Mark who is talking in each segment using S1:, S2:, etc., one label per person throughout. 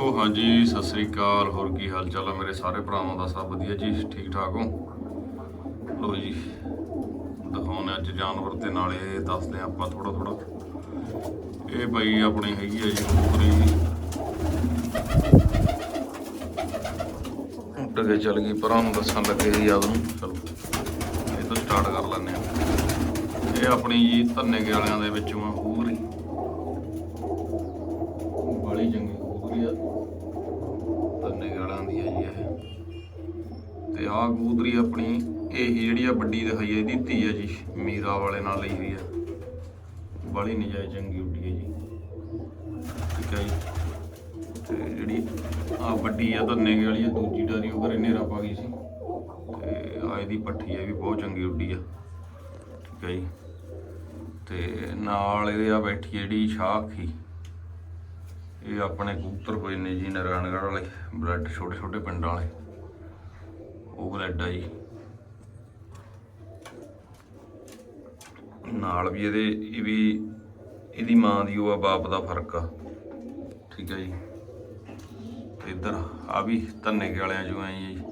S1: ਉਹ ਹਾਂਜੀ, ਸਤਿ ਸ੍ਰੀ ਅਕਾਲ। ਹੋਰ ਕੀ ਹਾਲ ਚਾਲ ਆ ਮੇਰੇ ਸਾਰੇ ਭਰਾਵਾਂ ਦਾ? ਸਭ ਵਧੀਆ ਜੀ? ਠੀਕ ਠਾਕ ਹੋ? ਲੋ ਜੀ ਦਿਖਾਉਣੇ ਅੱਜ ਜਾਨਵਰ ਤੇ ਨਾਲੇ, ਦੱਸਦੇ ਹਾਂ ਆਪਾਂ ਥੋੜਾ ਥੋੜਾ ਇਹ ਬਾਈ ਆਪਣੀ ਹੈਗੀ ਹੈ ਜੀ ਪੂਰੀ ਉੱਡ ਕੇ ਚੱਲ ਗਈ, ਭਰਾ ਨੂੰ ਦੱਸਣ ਲੱਗੇ ਜੀ ਯਾਦ ਨੂੰ। ਚਲੋ, ਇਹ ਤੋਂ ਸਟਾਰਟ ਕਰ ਲੈਂਦੇ ਆ ਇਹ ਆਪਣੀ ਜੀ ਧੰਨੇ ਕੇ ਵਾਲਿਆਂ ਦੇ ਵਿੱਚੋਂ ਆ ਪੂਰੀ ਬੜੀ ਚੰਗੀ ਕਬੂਤਰੀ ਆ। ਤੰਨੇ ਗਾਲਾਂ ਦੀ ਆ ਜੀ ਇਹ। ਤੇ ਆਹ ਕਬੂਤਰੀ ਆਪਣੀ, ਇਹ ਜਿਹੜੀ ਆ ਵੱਡੀ ਦਿਖਾਈ ਆ, ਇਹਦੀ ਧੀ ਆ ਜੀ, ਮੀਰਾ ਵਾਲੇ ਨਾਲ ਲਈ ਹੋਈ ਆ। ਬੜੀ ਨਜਾਇਜ਼ ਚੰਗੀ ਉੱਡੀ ਹੈ ਜੀ। ਠੀਕ ਹੈ ਜੀ। ਤੇ ਜਿਹੜੀ ਆ ਵੱਡੀ ਆ, ਤੰਨੇ ਵਾਲੀ ਆ, ਦੂਜੀ ਡਾਰੀ ਉਹ ਘਰੇ ਨੇਰਾ ਪਾ ਗਈ ਸੀ। ਤੇ ਆ ਇਹਦੀ ਪੱਠੀ ਆ ਵੀ ਬਹੁਤ ਚੰਗੀ ਉੱਡੀ ਆ। ਠੀਕ ਹੈ ਜੀ। ਤੇ ਨਾਲ ਇਹਦੇ ਆ ਬੈਠੀ ਆ ਜਿਹੜੀ ਸ਼ਾਖੀ ਇਹ ਆਪਣੇ ਕਬੂਤਰ ਹੋਏ ਨੇ ਜੀ ਨਾਰਾਇਣਗੜ੍ਹ ਵਾਲੇ, ਬਲੱਡ ਛੋਟੇ ਛੋਟੇ ਪਿੰਡਾਂ ਵਾਲੇ। ਉਹ ਬਲੱਡ ਆ ਜੀ। ਨਾਲ ਵੀ ਇਹਦੇ, ਇਹ ਵੀ ਇਹਦੀ ਮਾਂ ਦੀ ਉਹ ਆ, ਬਾਪ ਦਾ ਫ਼ਰਕ ਆ। ਠੀਕ ਹੈ ਜੀ। ਇੱਧਰ ਆ ਵੀ ਧੰਨੇ ਕੇ ਵਾਲਿਆਂ ਚੋਂ ਆਏ ਜੀ।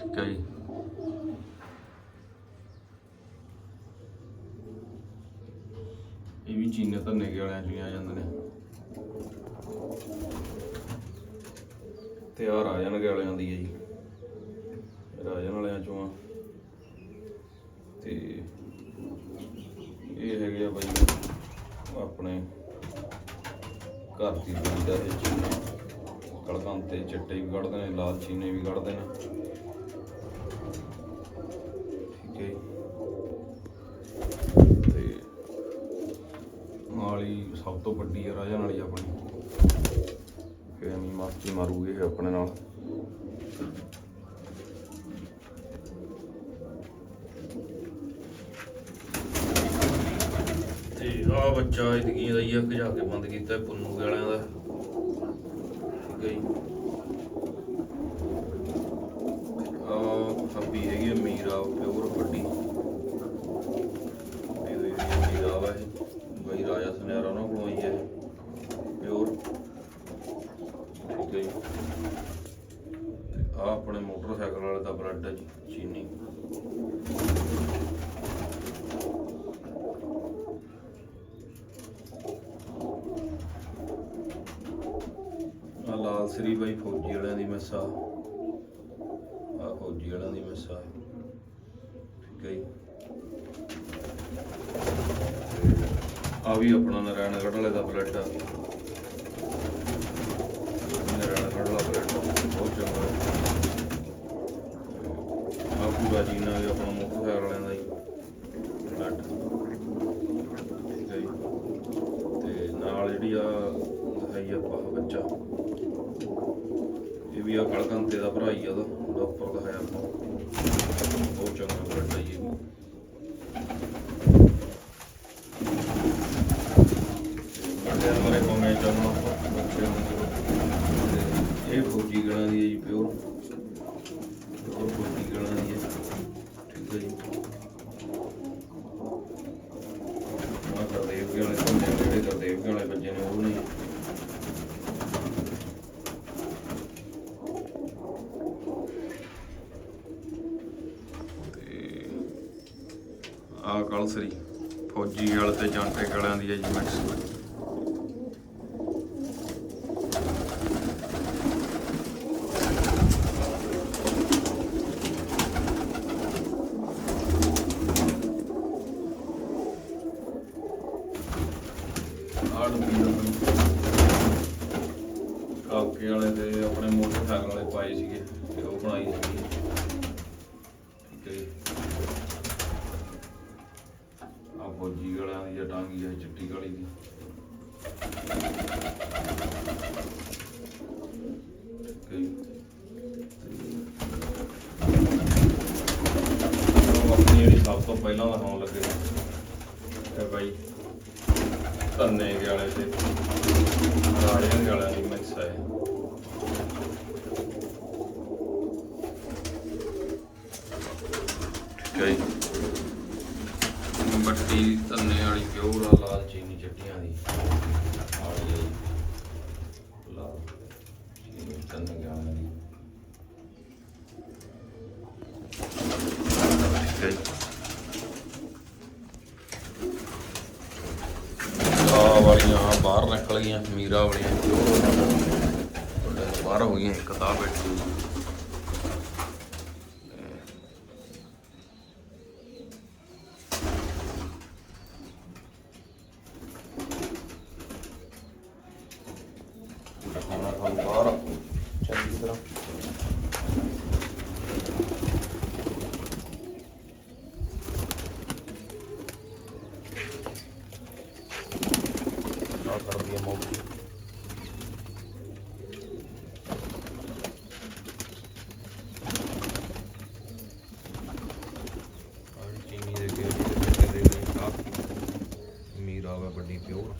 S1: ਠੀਕ ਹੈ ਜੀ। ਇਹ ਵੀ ਚੀਨੇ ਧੰਨੇ ਕੇ ਵਾਲਿਆਂ ਚੋਂ ਹੀ ਆ ਜਾਂਦੇ ਨੇ। ਤੇ ਆ ਰਾਜਨ ਵਾਲਿਆਂ ਦੀ ਹੈ ਜੀ। ਰਾਜਨ ਵਾਲਿਆਂ ਚੋਂ ਆ। ਤੇ ਇਹ ਹੈਗੇ ਆ ਬਾਈ ਆਪਣੇ ਘਰ ਦੀ ਬਣੀ ਦਾ ਚੀਨੇ ਕੜਕਾਂ ਤੇ ਚਿੱਟੇ ਵੀ ਕੱਢਦੇ ਨੇ, ਲਾਲ ਚੀਨੇ ਵੀ ਕੱਢਦੇ ਨੇ ਠੀਕ ਹੈ ਜੀ। ਤੇ ਮਾਲੀ ਸਭ ਤੋਂ ਵੱਡੀ ਹੈ ਰਾਜਨ ਵਾਲੀ ਆਪਣੀ। ਕਿ ਐਵੇਂ ਮਾਸੀ ਮਾਰੂਗੇ ਆਪਣੇ ਨਾਲ। ਤੇ ਆ ਬੱਚਾ ਇਦਗੀ ਦਾ ਹੀ ਆ ਭਜਾ ਕੇ ਬੰਦ ਕੀਤਾ ਇਹ ਪੁੰਨੂ ਵਾਲਿਆਂ ਦਾ। ਠੀਕ ਹੈ ਜੀ ਆ ਹੱਬੀ ਹੈਗੀ ਆ ਮੀਰਾ ਪਿਓਰ ਵੱਡੀ ਇਹਦੇ ਵੀ ਮੀਰਾ ਵਾ ਇਹ ਬਈ ਰਾਜਾ ਸੁਨਿਆਰਾ ਉਹਨਾਂ ਕੋਲੋਂ ਆਈ ਹੈ ਪਿਓਰ ਠੀਕ ਹੈ ਜੀ ਆ ਆਪਣੇ ਮੋਟਰਸਾਈਕਲ ਵਾਲੇ ਦਾ ਬਲੱਡ ਹੈ ਜੀ ਚੀਨੀ। ਆ ਲਾਲ ਸ੍ਰੀ ਬਾਈ ਫੌਜੀ ਵਾਲਿਆਂ ਦੀ ਮਿਸਾ ਆ। ਫੌਜੀ ਵਾਲਿਆਂ ਦੀ ਮੈਸਾ ਠੀਕ ਹੈ ਜੀ। ਆ ਵੀ ਆਪਣਾ ਨਾਰਾਇਣਗੜ੍ਹ ਵਾਲੇ ਦਾ ਬਲੱਡ ਆ ਨਾਰਾਇਣਗੜ੍ਹ ਵਾਲਾ ਬਲੱਡ ਬਹੁਤ ਚੰਗਾ ਆ ਪੂਰਾ ਜੀਨਾ ਵੀ ਆਪਣਾ ਮੋਟਰਸਾਈਕਲ ਵਾਲਿਆਂ ਦਾ ਹੀ ਬਲੱਡ ਠੀਕ ਹੈ ਜੀ ਤੇ ਨਾਲ ਜਿਹੜੀ ਆ ਦਿਖਾਈ ਆਪਾਂ ਆਹ ਬੱਚਾ। ਇਹ ਵੀ ਆ ਕਲਕੰਤੇ ਦਾ ਭਰਾ ਹੀ ਆ ਉਹਦਾ ਉਹਦਾ ਉੱਪਰ ਦਿਖਾਇਆ ਆਪਾਂ। ਬਹੁਤ ਚੰਗਾ ਬਲੱਡ ਹੈ ਇਹ ਬੱਚਿਆਂ ਬਾਰੇ ਕਮੈਂਟ ਚਾਹੁੰਦਾ ਬੱਚਿਆਂ ਨੂੰ ਇਹ ਫੌਜੀ ਗਲਾਂ ਦੀ ਹੈ ਜੀ ਪਿਓਰ ਫੌਜੀ ਗਲਾਂ ਦੀ ਹੈ ਠੀਕ ਹੈ ਜੀ ਆ ਗੁਰਦੇਵ ਕੇ ਵਾਲੇ ਬੰਦੇ ਜਿਹੜੇ ਗੁਰਦੇਵ ਕੇ ਵਾਲੇ ਬੱਚੇ ਨੇ ਉਹ ਨਹੀਂ ਤੇ ਆ ਕਲਸਰੀ ਫੌਜੀ ਵਾਲੇ ਤੇ ਜਾਂਟੇ ਗਲਾਂ ਦੀ ਹੈ ਜੀ ਮਿਕਸ ਕਾਕੇ ਵਾਲੇ ਤੇ ਆਪਣੇ ਮੋਟਰਸਾਈਕਲ ਵਾਲੇ ਪਾਏ ਸੀਗੇ ਤੇ ਉਹ ਬਣਾਈ ਸੀ ਠੀਕ ਹੈ ਜੀ। ਆ ਫੌਜੀ ਵਾਲਿਆਂ ਹੈ ਚਿੱਟੀ ਕਾਲੀ ਦੀ। ਆਪਣੀ ਜਿਹੜੀ ਸਭ ਤੋਂ ਪਹਿਲਾਂ ਦਿਖਾਉਣ ਲੱਗੇ ਇਹ ਬਾਈ, ਧੰਨੇ ਵਾਲੇ ਤੇ ਰਾਜਿਆਂ ਵਾਲਿਆਂ ਦੀ ਮਿਕਸ ਹੈ ਹੈ ਜੀ ਬੱਟੀ ਧੰਨੇ ਵਾਲੀ ਪਿਓਰ ਆ ਲਾਲ ਚੀਨੀ ਚੱਟੀਆਂ ਦੀ ਆ ਗਈ ਹੈ ਜੀ ਲਾਲ ਕੰਨੇ ਗਿਆ ਦੀ ਠੀਕ ਆ ਵਾਲੀਆਂ ਬਾਹਰ ਨਿਕਲ ਗਈਆਂ ਮੀਰਾ ਵਾਲੀਆਂ ਤੁਹਾਡੇ ਬਾਹਰ ਹੋ ਗਈਆਂ ਇੱਕ ਤਾਂ ਬੈਠੀ ਹੋਈ। ਦਿਖਾਉਣਾ ਤੁਹਾਨੂੰ ਬਾਹਰ ਚੰਗੀ ਤਰ੍ਹਾਂ। ਆ ਕਰਦੀ ਹੈ ਮੌਕੀ। ਮੀਰਾ ਵਾ ਵੱਡੀ ਪਿਓਰ।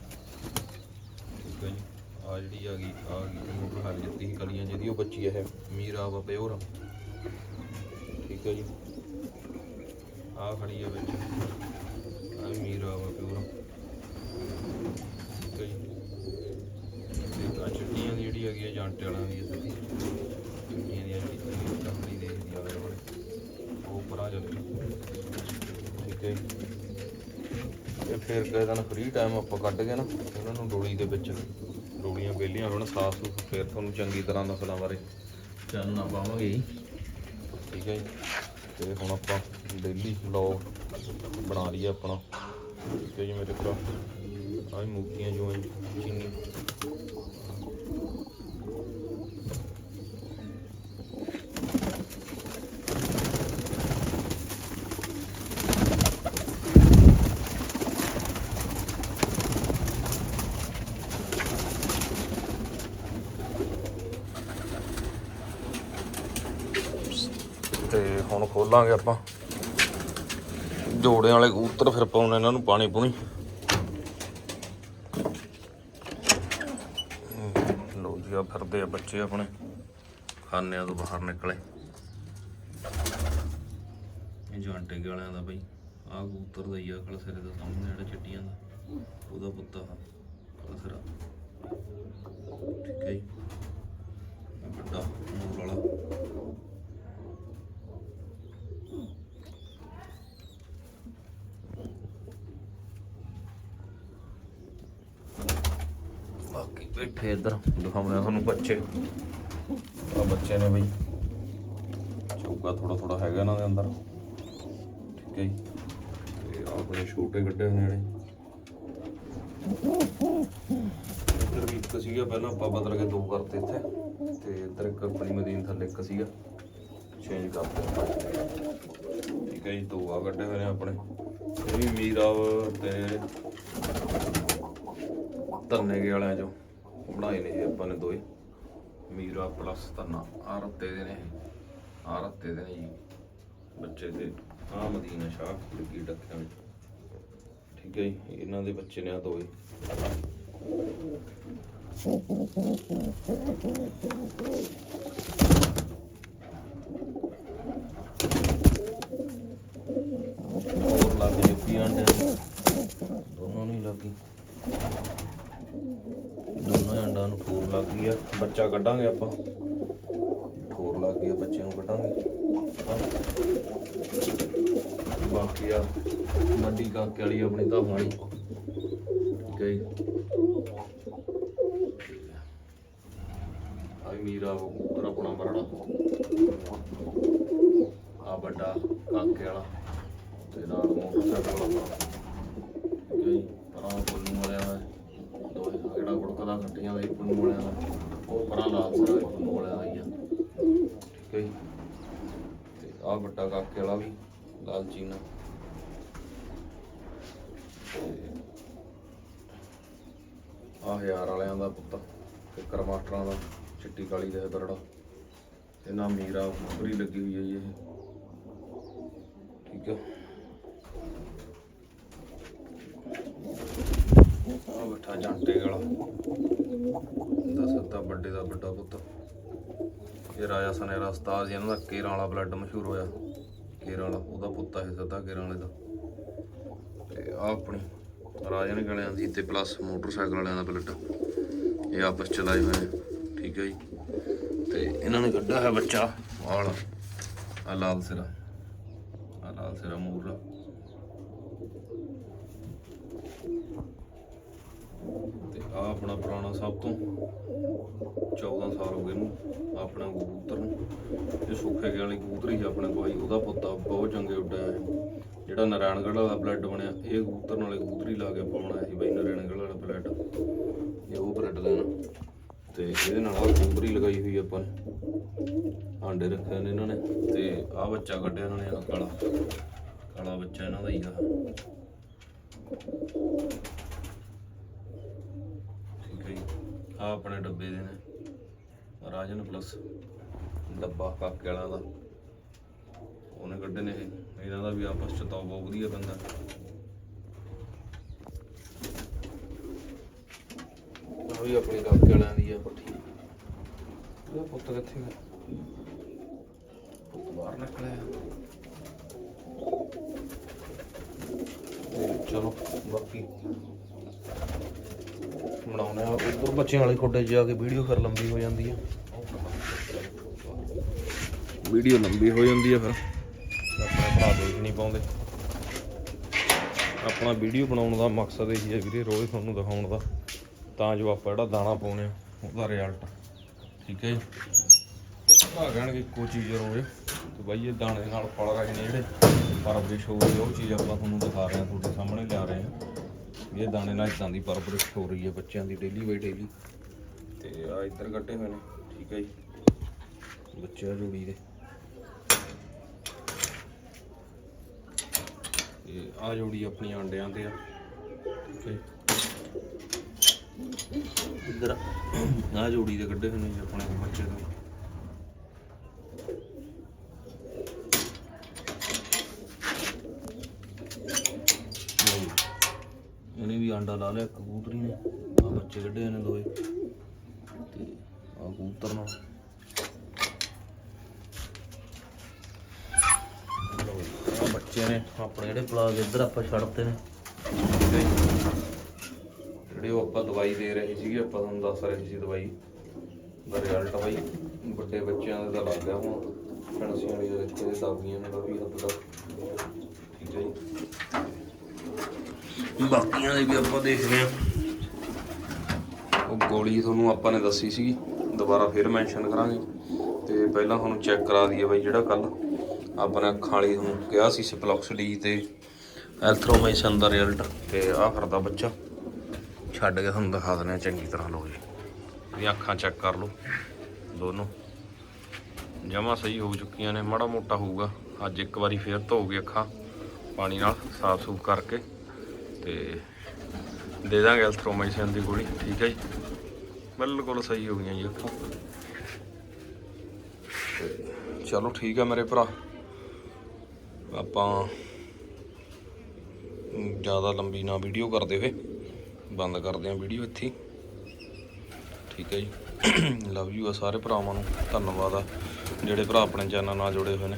S1: ਠੀਕ ਹੈ ਜੀ। ਆ ਜਿਹੜੀ ਆ ਗਈ ਆ ਗਈ ਇਹਨੂੰ ਹਾਲ ਕਲੀਆਂ ਜਿਹਦੀ, ਉਹ ਬੱਚੀ ਇਹ ਮੀਰਾ ਵਾ ਪਿਓਰ। ਠੀਕ ਹੈ ਜੀ। ਆ ਖੜੀ ਆ ਵਿੱਚ। ਆ ਮੀਰਾ ਵਾ ਪਿਓਰ। ਠੀਕ ਹੈ ਜੀ। ਤੇ ਆ ਚਿੱਟੀਆਂ ਦੀ ਜਿਹੜੀ ਹੈਗੀ ਆ ਜਾਂਟੇ ਵਾਲਾਂ ਦੀ ਆ ਸਿੱਧੀ ਚਿੱਟੀਆਂ ਦੀਆਂ ਜਿਹੜੀ ਕੰਪਨੀ ਦੇ ਦੀ ਆਲੇ ਵਾਲੇ ਉਹ ਪਰਾਂ ਜਾਂਦੀ। ਠੀਕ ਹੈ ਜੀ। ਤੇ ਫਿਰ ਕਿਸੇ ਦਿਨ ਫ੍ਰੀ ਟਾਈਮ ਆਪਾਂ ਕੱਢ ਕੇ ਨਾ, ਉਹਨਾਂ ਨੂੰ ਡੋਲੀ ਦੇ ਵਿੱਚ ਡੋਲੀਆਂ ਵਿਹਲੀਆਂ, ਹੋਣ ਸਾਫ਼ ਸੁਥ ਫਿਰ ਤੁਹਾਨੂੰ ਚੰਗੀ ਤਰ੍ਹਾਂ ਨਸਲਾਂ ਬਾਰੇ ਚਾਨਣਾ ਪਾਵਾਂਗੇ ਜੀ। ਠੀਕ ਹੈ ਜੀ। ਤੇ ਹੁਣ ਆਪਾਂ ਡੇਲੀ ਵਲੌਗ ਬਣਾ ਲਈਏ ਆਪਣਾ। ਠੀਕ ਹੈ ਜੀ, ਮੇਰੇ ਭਰਾ। ਆਹ ਮੂਕੀਆਂ ਜੋ ਚੀਨੀ। ਹੁਣ ਆਪਾਂ। ਜੋੜਿਆਂ ਵਾਲੇ ਕਬੂਤਰ ਫਿਰ ਪਾਉਣੇ ਇਹਨਾਂ ਨੂੰ ਪਾਣੀ ਪੂਣੀ। ਲੋ ਜੀ ਆ ਫਿਰਦੇ ਆ ਬੱਚੇ ਆਪਣੇ। ਖਾਨਿਆਂ ਤੋਂ ਬਾਹਰ ਨਿਕਲੇ। ਇਹ ਜਾਂਟੇ ਵਾਲਿਆਂ ਦਾ ਬਈ ਆ ਕਬੂਤਰ ਦਾ ਹੀ ਆ ਕਲਸਰੇ ਦਾ ਸਾਹਮਣੇ ਜਿਹੜਾ ਚਿੱਟੀਆਂ ਦਾ। ਉਹਦਾ ਪੁੱਤਾ ਆ ਕਲਸਰਾ ਠੀਕ ਹੈ ਜੀ। ਵੱਡਾ ਮੂਰ ਵਾਲਾ। ਬਾਕੀ ਬੈਠੇ ਇੱਧਰ ਦਿਖਾਉਂਦੇ ਆ ਤੁਹਾਨੂੰ ਬੱਚੇ। ਆ ਬੱਚੇ ਨੇ ਬਈ। ਚੌਗਾ ਥੋੜਾ ਥੋੜਾ ਹੈਗਾ ਇਹਨਾਂ ਦੇ ਅੰਦਰ। ਠੀਕ ਹੈ ਜੀ। ਤੇ ਆ ਬੜੇ ਛੋਟੇ ਗੱਡੇ ਹੋਏ ਨੇ। ਜਿਹੜੇ ਇੱਧਰ ਵੀ ਇੱਕ ਸੀਗਾ ਪਹਿਲਾਂ ਆਪਾਂ ਬਦਲ ਕੇ ਦੋ ਕਰਤੇ ਇੱਥੇ। ਤੇ ਇੱਧਰ ਇੱਕ ਆਪਣੀ ਮਦੀਨ ਥੱਲੇ ਇੱਕ ਸੀਗਾ। ਚੇਂਜ ਕਰਤੇ। ਠੀਕ ਹੈ ਜੀ ਦੋ ਆ ਗੱਡੇ ਹੋਏ ਨੇ ਆਪਣੇ। ਇਹ ਵੀ ਮੀਰਾ ਤੇ ਧੰਨੇ ਕੇ ਵਾਲਿਆਂ ਚੋਂ। ਬਣਾਏ ਨੇ ਇਹ ਆਪਾਂ ਨੇ ਦੋਏ। ਮੀਰਾ ਪਲੱਸ ਧੰਨਾ ਆ ਰੱਤੇ ਦੇ ਨੇ ਆ ਰੱਤੇ ਦੇ ਨੇ ਜੀ। ਬੱਚੇ ਦੇ। ਆ ਮਦੀਨਾ ਸ਼ਾਹ ਲੱਗੀ ਡੱਕਿਆਂ ਵਿੱਚ। ਠੀਕ ਹੈ ਜੀ। ਇਹਨਾਂ ਦੇ ਬੱਚੇ ਨੇ ਆ ਦੋਏ ਹੋਰ ਲੱਗ ਜੁੱਤੀ ਆਂਡੇ ਦੋਨੋਂ ਨਹੀਂ ਲੱਗੀ ਦੋਨੋਂ ਅੰਡਾਂ ਨੂੰ ਫੂਰ ਲੱਗ ਗਈ ਆ ਬੱਚਾ ਕੱਢਾਂਗੇ ਆਪਾਂ। ਫੂਰ ਲੱਗ ਗਈ ਬੱਚੇ ਨੂੰ ਕੱਢਾਂਗੇ। ਬਾਕੀ ਆ, ਮੰਡੀ ਕਾਕੇ ਵਾਲੀ ਆਪਣੀ ਤਾਂ ਵਾਲੀ। ਠੀਕ ਹੈ ਜੀ। ਆ ਮੀਰਾ ਕਬੂਤਰ ਆਪਣਾ ਮਰਣਾ ਆ ਵੱਡਾ ਕਾਕੇ ਵਾਲਾ। ਤੇ ਨਾਲ ਮੋਟਰਸਾਈਕਲ ਵਾਲਾ ਠੀਕ ਹੈ ਜੀ ਪਰਾਂ ਪੁੰਨੂ ਵਾਲਿਆਂ ਦਾ ਦੋਏ ਆ ਜਿਹੜਾ ਗੁੜਕਦਾ ਖੱਟੀਆਂ ਦਾ ਹੀ ਪੁੰਨੂ ਵਾਲਿਆਂ ਦਾ ਉਹ ਪਰਾਂ ਲਾਲ ਸਰਾ ਵੀ ਪੁੰਨੂ ਵਾਲਿਆਂ ਦਾ ਹੀ ਆ ਠੀਕ ਹੈ ਜੀ ਤੇ ਆ ਵੱਡਾ ਕਾਕੇ ਵਾਲਾ ਵੀ ਲਾਲ ਚੀਨਾ ਆ ਹਜ਼ਾਰ ਵਾਲਿਆਂ ਦਾ ਪੁੱਤ ਕਿੱਕਰ ਮਾਸਟਰਾਂ ਦਾ, ਚਿੱਟੀ ਕਾਲੀ ਦਾ ਬਰੜਾ ਤੇ ਨਾ ਮੀਰਾ ਪੂਰੀ ਲੱਗੀ ਹੋਈ ਹੈ ਜੀ ਇਹ। ਠੀਕ ਹੈ। ਆ ਬੱਠਾ ਜਾਂਟੇ ਵਾਲਾ। ਦਾ ਸੱਤਾ ਵੱਡੇ ਦਾ ਵੱਡਾ ਪੁੱਤ। ਇਹ ਰਾਜਾ ਸਨੇਰਾ ਉਸਤਾਦ ਜੀ, ਇਹਨਾਂ ਦਾ ਕੇਰਾਂ ਵਾਲਾ ਬਲੱਡ ਮਸ਼ਹੂਰ ਹੋਇਆ। ਕੇਰਾਂ ਵਾਲਾ ਉਹਦਾ ਪੁੱਤ ਹੈ ਸੱਤਾ ਕੇਰਾਂ ਵਾਲੇ ਦਾ। ਤੇ ਆ ਆਪਣੀ ਰਾਜਨ ਗਲਿਆਂ ਦੀ ਤੇ ਪਲੱਸ ਮੋਟਰਸਾਈਕਲ ਵਾਲਿਆਂ ਦਾ ਬਲੱਡ ਇਹ ਆਪਸ ਚ ਹੋਏ ਨੇ, ਠੀਕ ਹੈ ਜੀ? ਤੇ ਇਹਨਾਂ ਨੇ ਕੱਢਿਆ ਹੈ ਬੱਚਾ ਵਾਲ ਆ ਲਾਲ ਸਿਰਾ। ਆ ਲਾਲ ਸਿਰਾ ਮੂਰਲਾ ਤੇ ਆ ਆਪਣਾ ਪੁਰਾਣਾ ਸਭ ਤੋਂ। 14 ਸਾਲ ਹੋ ਗਏ ਨੂੰ ਆਪਣਾ ਕਬੂਤਰ ਨੂੰ। ਇਹ ਸੁੱਖੇ ਗਿਆ ਵਾਲੀ ਕਬੂਤਰੀ ਸੀ ਆਪਣੇ ਕੋਈ ਉਹਦਾ ਪੁੱਤਾ ਬਹੁਤ ਚੰਗੇ ਉੱਡਿਆ ਹੈ ਜਿਹੜਾ ਨਾਰਾਇਣਗੜ੍ਹ ਵਾਲਾ ਬਲੱਡ ਬਣਿਆ, ਇਹ ਕਬੂਤਰ ਨਾਲੇ ਕਬੂਤਰੀ ਲਾ ਕੇ ਪਾਉਣਾ ਸੀ ਬਈ, ਨਾਰਾਇਣਗੜ੍ਹ ਵਾਲਾ ਬਲੱਡ ਇਹ ਉਹ ਬਲੱਡ ਲੈਣਾ। ਤੇ ਇਹਦੇ ਨਾਲ ਆ ਕਬੂਤਰੀ ਲਗਾਈ ਹੋਈ ਆਪਾਂ ਨੇ। ਆਂਡੇ ਰੱਖੇ ਨੇ ਇਹਨਾਂ ਨੇ, ਤੇ ਆ ਬੱਚਾ ਕੱਢਿਆ ਇਹਨਾਂ ਨੇ ਕਾਲਾ। ਕਾਲਾ ਬੱਚਾ ਇਹਨਾਂ ਦਾ ਹੀ ਆ ਠੀਕ ਹੈ ਆ ਆਪਣੇ ਡੱਬੇ ਦੇ ਨੇ। ਰਾਜਨ ਪਲੱਸ ਡੱਬਾ ਕਾਕੇ ਵਾਲਾ ਦਾ। ਉਹਨੇ ਕੱਢੇ ਨੇ ਇਹ। ਇਹਨਾਂ ਦਾ ਵੀ ਆਪਸ ਚ ਤਾਂ ਬਹੁਤ ਵਧੀਆ ਬੰਦਾ ਆ ਵੀ ਆਪਣੇ ਕਾਕੇ ਵਾਲਿਆਂ ਦੀ ਆ ਪੱਠੀ। ਇਹਦਾ ਪੁੱਤ ਕਿੱਥੇ ਗਿਆ? ਪੁੱਤ ਬਾਹਰ ਨਿਕਲਿਆ। ਤੇ ਚਲੋ, ਬਾਕੀ ਬਣਾਉਣੇ ਆ ਉਧਰ ਬੱਚਿਆਂ ਵਾਲੇ ਖੋਡੇ 'ਚ ਜਾ ਕੇ ਵੀਡੀਓ ਫਿਰ ਲੰਬੀ ਹੋ ਜਾਂਦੀ ਆ। ਵੀਡੀਓ ਲੰਬੀ ਹੋ ਜਾਂਦੀ ਆ ਫਿਰ। ਆਪਣੇ ਭਰਾ ਦੇਖ ਨਹੀਂ ਪਾਉਂਦੇ। ਆਪਣਾ ਵੀਡੀਓ ਬਣਾਉਣ ਦਾ ਮਕਸਦ ਇਹ ਹੈ ਵੀਰੇ ਰੋਜ਼ ਤੁਹਾਨੂੰ ਦਿਖਾਉਣ ਦਾ। ਤਾਂ ਜੋ ਆਪਾਂ ਜਿਹੜਾ ਦਾਣਾ ਪਾਉਣੇ ਆ ਉਹਦਾ ਰਿਜ਼ਲਟ ਠੀਕ ਹੈ ਜੀ? ਤੇ ਭਰਾ ਕਹਿਣਗੇ ਇੱਕੋ ਚੀਜ਼ ਰੋਜ਼। ਤੇ ਬਾਈ ਇਹ ਦਾਣੇ ਨਾਲ ਫਲ ਰਹੇ ਨੇ ਜਿਹੜੇ ਪਰਵਰਿਸ਼ ਹੋ ਰਹੀ ਉਹ ਚੀਜ਼ ਆਪਾਂ ਤੁਹਾਨੂੰ ਦਿਖਾ ਰਹੇ ਹਾਂ ਤੁਹਾਡੇ ਸਾਹਮਣੇ ਲਿਆ ਰਹੇ ਹਾਂ। ਇਹ ਦਾਣੇ ਨਾਲ ਇਦਾਂ ਦੀ ਪਰਵਰਿਸ਼ ਹੋ ਰਹੀ ਹੈ ਬੱਚਿਆਂ ਦੀ ਡੇਲੀ ਬਾਈ ਡੇਲੀ ਤੇ ਆ ਇੱਧਰ ਕੱਟੇ ਹੋਏ ਨੇ, ਠੀਕ ਹੈ ਜੀ। ਬੱਚੇ ਆ ਜੋੜੀ ਦੇ। ਤੇ ਆ ਜੋੜੀ ਆਪਣੀ ਆਂਡਿਆਂ ਤੇ ਆ, ਠੀਕ ਹੈ ਜੀ। ਇੱਧਰ ਆ ਜੋੜੀ ਦੇ ਕੱਢੇ ਹੋਏ ਨੇ ਜੀ ਆਪਣੇ ਬੱਚੇ ਦੇ ਲਓ ਜੀ। ਇਹਨੇ ਲਾ ਲਿਆ ਕਬੂਤਰੀ ਨੇ। ਆ ਬੱਚੇ ਕੱਢੇ ਨੇ ਦੋਏ। ਤੇ ਆ ਕਬੂਤਰ ਨਾਲ। ਲਓ ਬੱਚੇ ਨੇ ਆਪਣੇ ਜਿਹੜੇ ਪਲਾਗ ਇੱਧਰ ਆਪਾਂ ਛੱਡਤੇ ਨੇ। ਜਿਹੜੇ ਉਹ ਆਪਾਂ ਦਵਾਈ ਦੇ ਰਹੇ ਸੀਗੇ, ਆਪਾਂ ਤੁਹਾਨੂੰ ਦੱਸ ਰਹੇ ਸੀ ਦਵਾਈ। ਦਾ ਰਿਜ਼ਲਟ ਬਾਈ, ਵੱਡੇ ਬੱਚਿਆਂ ਦਾ ਤਾਂ ਲੱਗ ਗਿਆ ਹੁਣ। ਫੈਂਸੀਆਂ ਵਾਲੀ ਦੇ ਦੇਖੋ ਇਹ ਦਾਗੀਆਂ ਨੇ ਹੱਦ ਤੱਕ। ਠੀਕ ਹੈ ਜੀ। ਬਾਕੀਆਂ ਦੇ ਵੀ ਆਪਾਂ ਦੇਖਦੇ ਹਾਂ। ਉਹ ਗੋਲੀ ਤੁਹਾਨੂੰ ਆਪਾਂ ਨੇ ਦੱਸੀ ਸੀ, ਦੁਬਾਰਾ ਫਿਰ ਮੈਂਸ਼ਨ ਕਰਾਂਗੇ। ਤੇ ਪਹਿਲਾਂ ਤੁਹਾਨੂੰ ਚੈੱਕ ਕਰਾ ਦਈਏ ਬਾਈ ਜਿਹੜਾ ਕੱਲ ਆਪਾਂ ਨੇ ਅੱਖਾਂ ਵਾਲੀ ਤੁਹਾਨੂੰ ਕਿਹਾ ਸੀ ਸਿਪਲੌਕਸ ਡੀ ਤੇ ਐਲਥਰੋਮਾਈਸਨ ਦਾ ਰਿਜ਼ਲਟ ਤੇ ਆਹ ਫਿਰਦਾ ਬੱਚਾ। ਛੱਡ ਕੇ ਤੁਹਾਨੂੰ ਦਿਖਾ ਦਿੰਦੇ ਹਾਂ, ਚੰਗੀ ਤਰ੍ਹਾਂ ਲੋ ਜੀ। ਇਹ ਅੱਖਾਂ ਚੈੱਕ ਕਰ ਲਓ ਦੋਨੋਂ। ਜਮਾ ਸਹੀ ਹੋ ਚੁੱਕੀਆਂ ਨੇ, ਮਾੜਾ ਮੋਟਾ ਹੋਊਗਾ। ਅੱਜ ਇੱਕ ਵਾਰੀ ਫੇਰ ਧੋ ਕੇ ਅੱਖਾਂ ਪਾਣੀ ਨਾਲ ਸਾਫ਼ ਸੂਫ ਕਰਕੇ। ਤੇ ਦੇ ਦਾਂਗੇ ਐਲਥਰੋਮਾਈਸਿਨ ਦੀ ਗੋਲੀ, ਠੀਕ ਹੈ ਜੀ? ਬਿਲਕੁਲ ਸਹੀ ਹੋ ਗਈਆਂ ਜੀ ਉੱਥੋਂ ਤੇ ਚਲੋ ਠੀਕ ਹੈ ਮੇਰੇ ਭਰਾ। ਆਪਾਂ ਜ਼ਿਆਦਾ ਲੰਬੀ ਨਾ ਵੀਡੀਓ ਕਰਦੇ ਹੋਏ, ਬੰਦ ਕਰਦੇ ਹਾਂ ਵੀਡੀਓ ਇੱਥੇ ਠੀਕ ਹੈ ਜੀ। ਲਵ ਯੂ ਆ ਸਾਰੇ ਭਰਾਵਾਂ ਨੂੰ, ਧੰਨਵਾਦ ਆ। ਜਿਹੜੇ ਭਰਾ ਆਪਣੇ ਚੈਨਲ ਨਾਲ ਜੁੜੇ ਹੋਏ ਨੇ।